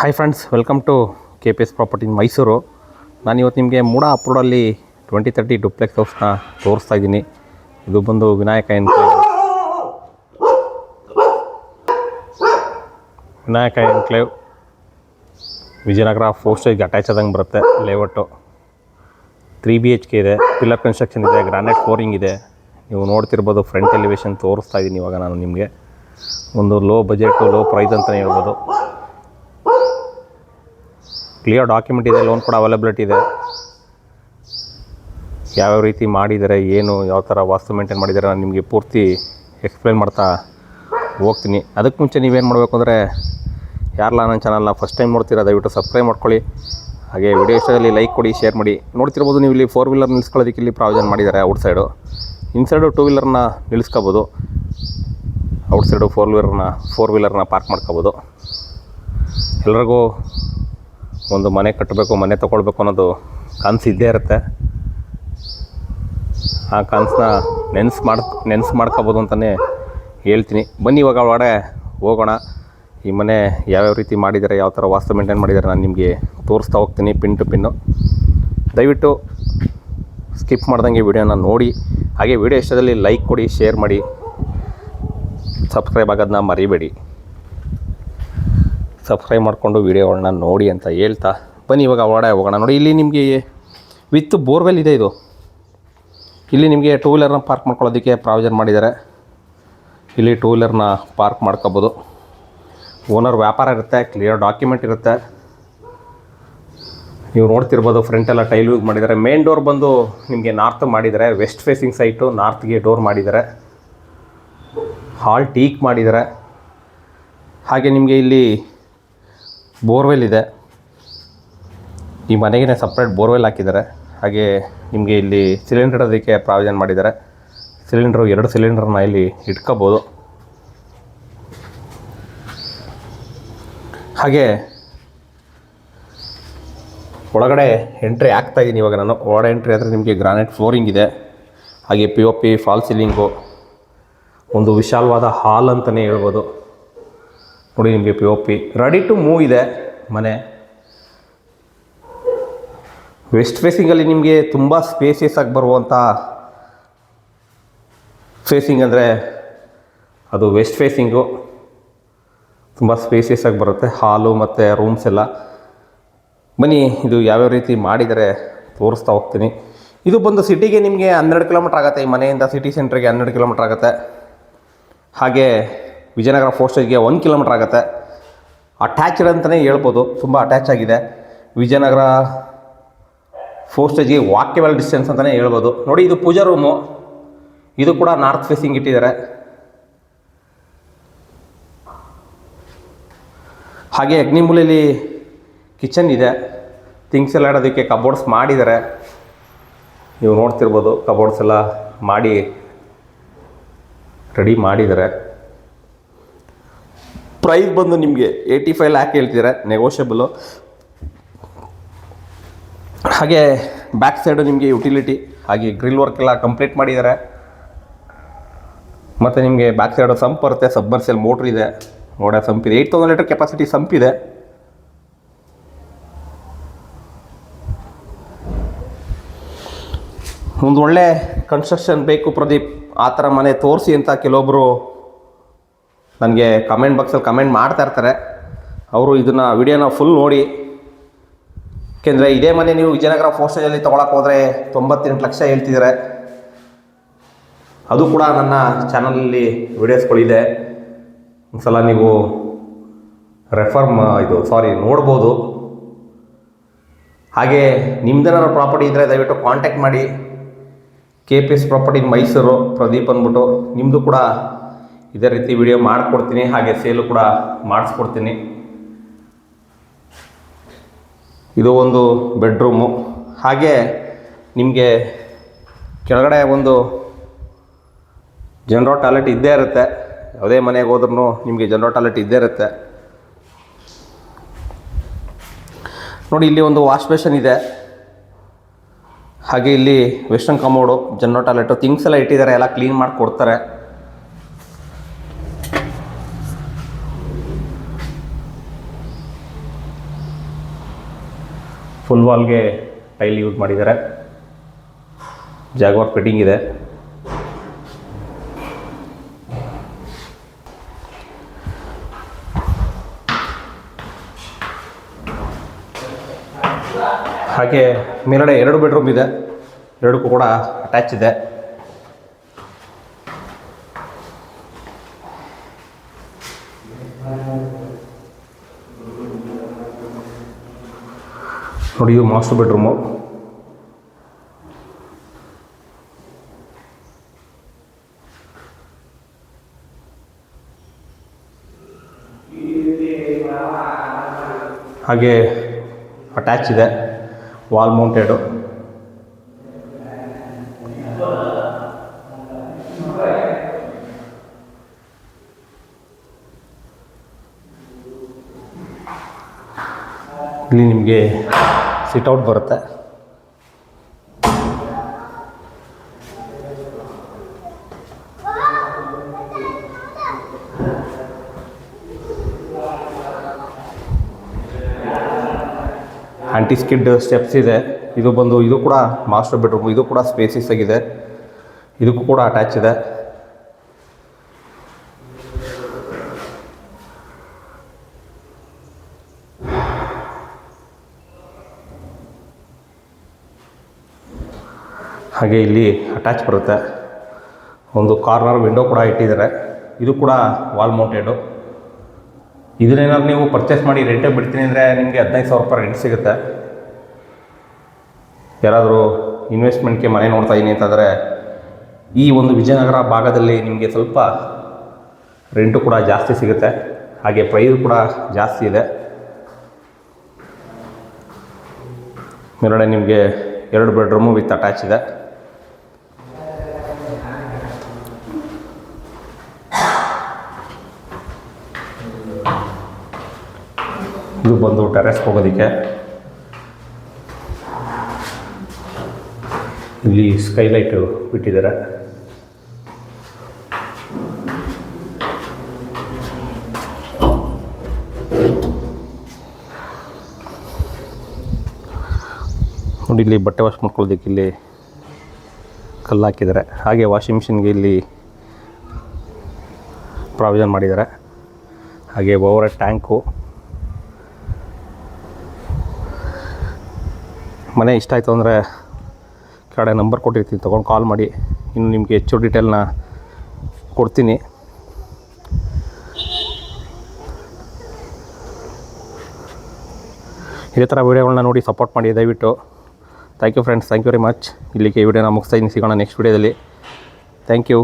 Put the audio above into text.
Hi friends welcome to K P S property Mysuru ನಾನು ಇವತ್ತು ನಿಮಗೆ ಮೂಡ ಅಪ್ರೋಡಲ್ಲಿ ಟ್ವೆಂಟಿ ತರ್ಟಿ ಡುಪ್ಲೆಕ್ಸ್ ಹೌಸ್ನ ತೋರಿಸ್ತಾ ಇದ್ದೀನಿ. ಇದು ಬಂದು Vinayaka enclave Vinayaka enclave Vijayanagar four ಸ್ಟೇಜ್ಗೆ attach ಆದಂಗೆ ಬರುತ್ತೆ layout three B H K ಇದೆ ಪಿಲ್ಲರ್ ಕನ್ಸ್ಟ್ರಕ್ಷನ್ ಇದೆ ಗ್ರಾನೈಟ್ ಫ್ಲೋರಿಂಗ್ ಇದೆ. ನೀವು ನೋಡ್ತಿರ್ಬೋದು ಫ್ರಂಟ್ ಎಲಿವೇಶನ್ ತೋರಿಸ್ತಾ ಇದ್ದೀನಿ ಇವಾಗ ನಾನು ನಿಮಗೆ. ಒಂದು ಲೋ ಬಜೆಟು ಲೋ ಪ್ರೈಸ್ ಅಂತಲೇ ಹೇಳ್ಬೋದು. ಕ್ಲಿಯರ್ ಡಾಕ್ಯುಮೆಂಟ್ ಇದೆ ಲೋನ್ ಕೂಡ ಅವೈಲಬಿಲಿಟಿ ಇದೆ. ಯಾವ್ಯಾವ ರೀತಿ ಮಾಡಿದ್ದಾರೆ ಏನು, ಯಾವ ಥರ ವಾಸ್ತು ಮೇಂಟೈನ್ ಮಾಡಿದ್ದಾರೆ ನಾನು ನಿಮಗೆ ಪೂರ್ತಿ ಎಕ್ಸ್ಪ್ಲೈನ್ ಮಾಡ್ತಾ ಹೋಗ್ತೀನಿ. ಅದಕ್ಕೆ ಮುಂಚೆ ನೀವೇನು ಮಾಡಬೇಕು ಅಂದರೆ, ಯಾರಲ್ಲ ನನ್ನ ಚಾನಲ್ನ ಫಸ್ಟ್ ಟೈಮ್ ನೋಡ್ತೀರಾ, ದಯವಿಟ್ಟು ಸಬ್ಸ್ಕ್ರೈಬ್ ಮಾಡ್ಕೊಳ್ಳಿ. ಹಾಗೆ ವಿಡಿಯೋ ಇಷ್ಟದಲ್ಲಿ ಲೈಕ್ ಕೊಡಿ ಶೇರ್ ಮಾಡಿ. ನೋಡ್ತಿರ್ಬೋದು ನೀವು ಇಲ್ಲಿ ಫೋರ್ ವೀಲರ್ ನಿಲ್ಸ್ಕೊಳ್ಳೋದಕ್ಕೆ ಇಲ್ಲಿ ಪ್ರಾವಿಷನ್ ಮಾಡಿದ್ದಾರೆ ಔಟ್ ಸೈಡು ಇನ್ಸೈಡು ಟೂ ವೀಲರ್ನ ನಿಲ್ಲಿಸ್ಕೋಬೋದು ಔಟ್ ಸೈಡು ಫೋರ್ ವೀಲರ್ನ ಫೋರ್ ವೀಲರ್ನ ಪಾರ್ಕ್ ಮಾಡ್ಕೋಬೋದು. ಎಲ್ರಿಗೂ ಒಂದು ಮನೆ ಕಟ್ಟಬೇಕು, ಮನೆ ತೊಗೊಳ್ಬೇಕು ಅನ್ನೋದು ಕನಸು ಇದ್ದೇ ಇರುತ್ತೆ. ಆ ಕನಸನ್ನ ನೆನ್ಸು ಮಾಡ್ ನೆನ್ಸು ಮಾಡ್ಕೋಬೋದು ಅಂತಲೇ ಹೇಳ್ತೀನಿ. ಬನ್ನಿ ಇವಾಗ ಒಳಗಡೆ ಹೋಗೋಣ. ಈ ಮನೆ ಯಾವ್ಯಾವ ರೀತಿ ಮಾಡಿದ್ದಾರೆ, ಯಾವ ಥರ ವಾಸ್ತು ಮೇಂಟೈನ್ ಮಾಡಿದ್ದಾರೆ ನಾನು ನಿಮಗೆ ತೋರಿಸ್ತಾ ಹೋಗ್ತೀನಿ ಪಿನ್ ಟು ಪಿನ್ನು. ದಯವಿಟ್ಟು ಸ್ಕಿಪ್ ಮಾಡ್ದಂಗೆ ವಿಡಿಯೋನ ನೋಡಿ. ಹಾಗೆ ವಿಡಿಯೋ ಇಷ್ಟದಲ್ಲಿ ಲೈಕ್ ಕೊಡಿ, ಶೇರ್ ಮಾಡಿ. ಸಬ್ಸ್ಕ್ರೈಬ್ ಆಗೋದನ್ನ ಮರಿಬೇಡಿ. ಸಬ್ಸ್ಕ್ರೈಬ್ ಮಾಡಿಕೊಂಡು ವೀಡಿಯೋಗಳನ್ನ ನೋಡಿ ಅಂತ ಹೇಳ್ತಾ ಬನ್ನಿ ಇವಾಗ ಒಳಗಡೆ ಹೋಗೋಣ ನೋಡಿ, ಇಲ್ಲಿ ನಿಮಗೆ ವಿತ್ ಬೋರ್ವೆಲ್ ಇದೆ ಇದು. ಇಲ್ಲಿ ನಿಮಗೆ ಟೂ ವೀಲರ್ನ ಪಾರ್ಕ್ ಮಾಡ್ಕೊಳ್ಳೋದಕ್ಕೆ ಪ್ರಾವಿಜನ್ ಮಾಡಿದ್ದಾರೆ. ಇಲ್ಲಿ ಟೂ ವೀಲರ್ನ ಪಾರ್ಕ್ ಮಾಡ್ಕೋಬೋದು. ಓನರ್ ವ್ಯಾಪಾರ ಇರುತ್ತೆ ಕ್ಲಿಯರ್ ಡಾಕ್ಯುಮೆಂಟ್ ಇರುತ್ತೆ. ನೀವು ನೋಡ್ತಿರ್ಬೋದು ಫ್ರಂಟೆಲ್ಲ ಟೈಲ್ ಯೂಸ್ ಮಾಡಿದ್ದಾರೆ. ಮೇನ್ ಡೋರ್ ಬಂದು ನಿಮಗೆ ನಾರ್ತ್ ಮಾಡಿದ್ದಾರೆ. ವೆಸ್ಟ್ ಫೇಸಿಂಗ್ ಸೈಟು ನಾರ್ತ್ಗೆ ಡೋರ್ ಮಾಡಿದ್ದಾರೆ. ಹಾಲ್ ಟೀಕ್ ಮಾಡಿದ್ದಾರೆ. ಹಾಗೆ ನಿಮಗೆ ಇಲ್ಲಿ ಬೋರ್ವೆಲ್ ಇದೆ. ಈ ಮನೆಗೆ ಸಪ್ರೇಟ್ ಬೋರ್ವೆಲ್ ಹಾಕಿದ್ದಾರೆ. ಹಾಗೆ ನಿಮಗೆ ಇಲ್ಲಿ ಸಿಲಿಂಡರ್ ಅದಕ್ಕೆ ಪ್ರಾವಿಷನ್ ಮಾಡಿದ್ದಾರೆ. ಸಿಲಿಂಡ್ರು ಎರಡು ಸಿಲಿಂಡರ್ನ ಇಲ್ಲಿ ಇಟ್ಕೋಬೋದು. ಹಾಗೆ ಒಳಗಡೆ ಎಂಟ್ರಿ ಆಗ್ತಾ ಇದ್ದೀನಿ ಇವಾಗ ನಾನು. ಒಳಗಡೆ ಎಂಟ್ರಿ ಆದರೆ ನಿಮಗೆ ಗ್ರಾನೈಟ್ ಫ್ಲೋರಿಂಗ್ ಇದೆ. ಹಾಗೆ P O P fall ceiling ಒಂದು ವಿಶಾಲವಾದ ಹಾಲ್ ಅಂತಲೇ ಹೇಳ್ಬೋದು. ನೋಡಿ ನಿಮಗೆ P O P ready to move ಇದೆ ಮನೆ. ವೆಸ್ಟ್ ಫೇಸಿಂಗಲ್ಲಿ ನಿಮಗೆ ತುಂಬ ಸ್ಪೇಸಿಯಸ್ ಆಗಿ ಬರುವಂಥ ಫೇಸಿಂಗ್ ಅಂದರೆ ಅದು ವೆಸ್ಟ್ ಫೇಸಿಂಗು ತುಂಬ ಸ್ಪೇಸಿಯಸ್ ಆಗಿ ಬರುತ್ತೆ. ಹಾಲು ಮತ್ತು ರೂಮ್ಸ್ ಎಲ್ಲ. ಬನ್ನಿ, ಇದು ಯಾವ್ಯಾವ ರೀತಿ ಮಾಡಿದರೆ ತೋರಿಸ್ತಾ ಹೋಗ್ತೀನಿ. ಇದು ಬಂದು ಸಿಟಿಗೆ ನಿಮಗೆ ಹನ್ನೆರಡು ಕಿಲೋಮೀಟ್ರ್ ಆಗುತ್ತೆ. ಈ ಮನೆಯಿಂದ ಸಿಟಿ ಸೆಂಟ್ರಿಗೆ ಹನ್ನೆರಡು ಕಿಲೋಮೀಟ್ರ್ ಆಗುತ್ತೆ. ಹಾಗೆ ವಿಜಯನಗರ ಫೋಸ್ಟೇಜ್ಗೆ ಒಂದು ಕಿಲೋಮೀಟ್ರ್ ಆಗುತ್ತೆ. ಅಟ್ಯಾಚ್ಡ್ ಅಂತಲೇ ಹೇಳ್ಬೋದು, ತುಂಬ ಅಟ್ಯಾಚ್ ಆಗಿದೆ. ವಿಜಯನಗರ ಫೋರ್ಸ್ಟೇಜ್ಗೆ ವಾಕ್ಯಬಲ್ ಡಿಸ್ಟೆನ್ಸ್ ಅಂತಲೇ ಹೇಳ್ಬೋದು. ನೋಡಿ, ಇದು ಪೂಜಾ ರೂಮು ಇದು ಕೂಡ ನಾರ್ತ್ ಫೇಸಿಂಗ್ ಇಟ್ಟಿದ್ದಾರೆ. ಹಾಗೆ ಅಗ್ನಿಮೂಲೆಯಲ್ಲಿ ಕಿಚನ್ ಇದೆ. ಥಿಂಗ್ಸ್ ಎಲ್ಲ ಇಡೋದಕ್ಕೆ ಕಬೋರ್ಡ್ಸ್ ಮಾಡಿದ್ದಾರೆ. ನೀವು ನೋಡ್ತಿರ್ಬೋದು ಕಬೋರ್ಡ್ಸ್ ಎಲ್ಲ ಮಾಡಿ ರೆಡಿ ಮಾಡಿದ್ದಾರೆ. ಪ್ರೈಸ್ ಬಂದು ನಿಮಗೆ ಏಯ್ಟಿ ಫೈವ್ ಲ್ಯಾಕ್ ಹೇಳ್ತಿದ್ದಾರೆ ನೆಗೋಷಿಯಬಲು ಹಾಗೆ ಬ್ಯಾಕ್ ಸೈಡು ನಿಮಗೆ ಯುಟಿಲಿಟಿ ಹಾಗೆ ಗ್ರಿಲ್ ವರ್ಕ್ ಎಲ್ಲ ಕಂಪ್ಲೀಟ್ ಮಾಡಿದ್ದಾರೆ. ಮತ್ತು ನಿಮಗೆ ಬ್ಯಾಕ್ ಸೈಡು ಸಂಪ್ ಬರುತ್ತೆ ಸಬ್ಮರ್ಸಿಯಲ್ ಮೋಟ್ರ್ ಇದೆ. ನೋಡ ಸಂಪ್ ಇದೆ. Eight thousand litre capacity sump ಇದೆ. ಒಂದು ಒಳ್ಳೆ ಕನ್ಸ್ಟ್ರಕ್ಷನ್ ಬೇಕು ಪ್ರದೀಪ್. ಆ ಥರ ಮನೆ ತೋರಿಸಿ ಅಂತ ಕೆಲವೊಬ್ಬರು ನನಗೆ ಕಮೆಂಟ್ ಬಾಕ್ಸಲ್ಲಿ ಕಮೆಂಟ್ ಮಾಡ್ತಾ ಇರ್ತಾರೆ. ಅವರು ಇದನ್ನು ವಿಡಿಯೋನ ಫುಲ್ ನೋಡಿ. ಏಕೆಂದರೆ ಇದೇ ಮನೆ ನೀವು ವಿಜಯನಗರ ಫೋಸ್ಟೇಜಲ್ಲಿ ತೊಗೊಳಕ್ಕೆ ಹೋದರೆ ತೊಂಬತ್ತೆಂಟು ಲಕ್ಷ ಹೇಳ್ತಿದ್ದಾರೆ ಅದು ಕೂಡ ನನ್ನ ಚಾನಲಲ್ಲಿ ವಿಡಿಯೋಸ್ಗಳಿದೆ ಒಂದು ಸಲ ನೀವು ರೆಫರ್ ಇದು ಸಾರಿ ನೋಡ್ಬೋದು. ಹಾಗೆ ನಿಮ್ದೇನಾದ್ರು ಪ್ರಾಪರ್ಟಿ ಇದ್ದರೆ ದಯವಿಟ್ಟು ಕಾಂಟ್ಯಾಕ್ಟ್ ಮಾಡಿ. K P S property Mysore Pradeep ಅಂದ್ಬಿಟ್ಟು. ನಿಮ್ಮದು ಕೂಡ ಇದೇ ರೀತಿ ವಿಡಿಯೋ ಮಾಡಿಕೊಡ್ತೀನಿ, ಹಾಗೆ ಸೇಲು ಕೂಡ ಮಾಡಿಸ್ಕೊಡ್ತೀನಿ. ಇದು ಒಂದು ಬೆಡ್ರೂಮು ಹಾಗೆ ನಿಮಗೆ ಕೆಳಗಡೆ ಒಂದು ಜನರಲ್ ಟಾಯ್ಲೆಟ್ ಇದ್ದೇ ಇರುತ್ತೆ. ಯಾವುದೇ ಮನೆಗೆ ಹೋದ್ರೂ ನಿಮಗೆ ಜನರೋ ಟಾಯ್ಲೆಟ್ ಇದ್ದೇ ಇರುತ್ತೆ. ನೋಡಿ, ಇಲ್ಲಿ ಒಂದು ವಾಶ್ ಬೇಷನ್ ಇದೆ. ಹಾಗೆ ಇಲ್ಲಿ western commode general toilet things ಎಲ್ಲ ಇಟ್ಟಿದ್ದಾರೆ, ಎಲ್ಲ ಕ್ಲೀನ್ ಮಾಡಿ ಕೊಡ್ತಾರೆ ಫುಲ್ ವಾಲ್ಗೆ ಟೈಲ್ ಯೂಸ್ ಮಾಡಿದ್ದಾರೆ. ಜಾಗ್ವಾರ್ ಫಿಟ್ಟಿಂಗ್ ಇದೆ. ಹಾಗೆ ಮೇಲ್ಗಡೆ ಎರಡು ಬೆಡ್ರೂಮ್ ಇದೆ. ಎರಡಕ್ಕೂ ಕೂಡ ಅಟ್ಯಾಚ್ ಇದೆ. ನೋಡಿ ಇದು ಮಾಸ್ಟರ್ ಬೆಡ್ರೂಮು ಹಾಗೆ ಅಟ್ಯಾಚ್ ಇದೆ ವಾಲ್ ಮೌಂಟೆಡು ಇಲ್ಲಿ ನಿಮಗೆ ಸಿಟ್ಔಟ್ ಬರುತ್ತೆ. ಆಂಟಿ ಸ್ಕಿಡ್ ಸ್ಟೆಪ್ಸ್ ಇದೆ. ಇದು ಬಂದು, ಇದು ಕೂಡ ಮಾಸ್ಟರ್ ಬೆಡ್ರೂಮ್, ಇದು ಕೂಡ ಸ್ಪೇಸಿಸ್ ಆಗಿದೆ. ಇದಕ್ಕೂ ಕೂಡ ಅಟ್ಯಾಚ್ ಇದೆ. ಹಾಗೆ ಇಲ್ಲಿ ಅಟ್ಯಾಚ್ ಬರುತ್ತೆ. ಒಂದು ಕಾರ್ನರ್ ವಿಂಡೋ ಕೂಡ ಇಟ್ಟಿದ್ದಾರೆ. ಇದು ಕೂಡ ವಾಲ್ ಮೌಂಟೆಡು ಇದನ್ನೇನಾದ್ರು ನೀವು ಪರ್ಚೇಸ್ ಮಾಡಿ ರೆಂಟೇ ಬಿಡ್ತೀನಿ ಅಂದರೆ ನಿಮಗೆ ಹದಿನೈದು ಸಾವಿರ ರೂಪಾಯಿ ರೆಂಟ್ ಸಿಗುತ್ತೆ. ಯಾರಾದರೂ ಇನ್ವೆಸ್ಟ್ಮೆಂಟ್ಗೆ ಮನೆ ನೋಡ್ತಾ ಇದ್ದೀನಿ ಅಂತಂದರೆ ಈ ಒಂದು ವಿಜಯನಗರ ಭಾಗದಲ್ಲಿ ನಿಮಗೆ ಸ್ವಲ್ಪ ರೆಂಟು ಕೂಡ ಜಾಸ್ತಿ ಸಿಗುತ್ತೆ. ಹಾಗೆ ಪ್ರೈಸ್ ಕೂಡ ಜಾಸ್ತಿ ಇದೆ. ಮೇಲ್ಗಡೆ ನಿಮಗೆ ಎರಡು ಬೆಡ್ರೂಮು ವಿತ್ ಅಟ್ಯಾಚ್ ಇದೆ. ಇದು ಬಂದು ಟೆರೆಸ್ ಹೋಗೋದಕ್ಕೆ. ಇಲ್ಲಿ ಸ್ಕೈಲೈಟು ಬಿಟ್ಟಿದ್ದಾರೆ. ನೋಡಿ, ಇಲ್ಲಿ ಬಟ್ಟೆ ವಾಶ್ ಮಾಡ್ಕೊಳ್ಳೋದಕ್ಕೆ ಇಲ್ಲಿ ಕಲ್ಲು ಹಾಕಿದ್ದಾರೆ. ಹಾಗೆ ವಾಷಿಂಗ್ ಮಿಷಿನ್ಗೆ ಇಲ್ಲಿ ಪ್ರಾವಿಷನ್ ಮಾಡಿದ್ದಾರೆ. ಹಾಗೆ ಓವರ್ ಟ್ಯಾಂಕು ಮನೆ ಇಷ್ಟ ಆಯಿತು ಅಂದರೆ ಕೆಳಗಡೆ ನಂಬರ್ ಕೊಟ್ಟಿರ್ತೀನಿ, ತೊಗೊಂಡು ಕಾಲ್ ಮಾಡಿ. ಇನ್ನು ನಿಮಗೆ ಹೆಚ್ಚು ಡೀಟೇಲ್ನ ಕೊಡ್ತೀನಿ. ಇದೇ ಥರ ವೀಡಿಯೋಗಳನ್ನ ನೋಡಿ ಸಪೋರ್ಟ್ ಮಾಡಿ, ದಯವಿಟ್ಟು. Thank you friends thank you very much ಇಲ್ಲಿಗೆ ವಿಡಿಯೋನ ಮುಗಿಸ್ತಾ ಇದ್ದೀನಿ. ಸಿಗೋಣ ನೆಕ್ಸ್ಟ್ ವೀಡಿಯೋದಲ್ಲಿ ಥ್ಯಾಂಕ್ ಯು